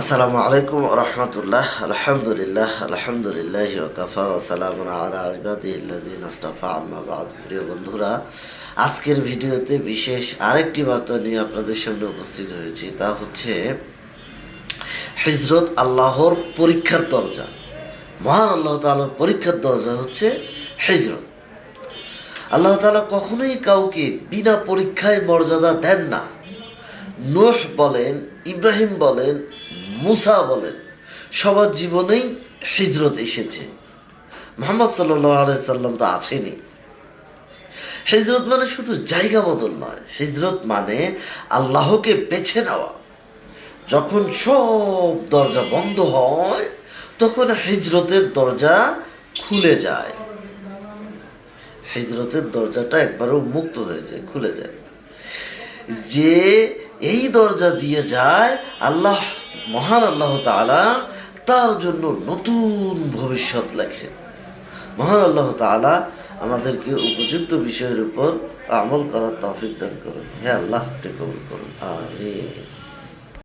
আসসালামু আলাইকুম রহমতুল্লাহ। আলহামদুলিল্লাহ আলহামদুলিল্লাহ ওকাফা প্রিয় বন্ধুরা, আজকের ভিডিওতে বিশেষ আরেকটি বার্তা নিয়ে আপনাদের সামনে উপস্থিত হয়েছি। তা হচ্ছে, হিজরত আল্লাহর পরীক্ষার দরজা। মহান আল্লাহ তাআলার পরীক্ষার দরজা হচ্ছে হিজরত। আল্লাহ তাআলা কখনোই কাউকে বিনা পরীক্ষায় মর্যাদা দেন না। নোহ বলেন, ইব্রাহিম বলেন মুসা বলেন, সবার জীবনেই হিজরত এসেছে। মোহাম্মদ সাল্লাহ সাল্লাম তো আছেনই। হিজরত মানে শুধু জায়গা বদল নয়, হিজরত মানে আল্লাহকে বেছে নেওয়া। যখন সব দরজা বন্ধ হয়, তখন হিজরতের দরজা খুলে যায়। হিজরতের দরজাটা একবারও মুক্ত হয়ে যায়, খুলে যায়। যে এই দরজা দিয়ে যায়, আল্লাহ মহান আল্লাহ তালা তার জন্য নতুন ভবিষ্যৎ লেখে মহান আল্লাহ তালা আমাদেরকে উপযুক্ত বিষয়ের উপর আমল করার তফিক দান করুন। হে আল্লাহ কবুল করুন। আমিন।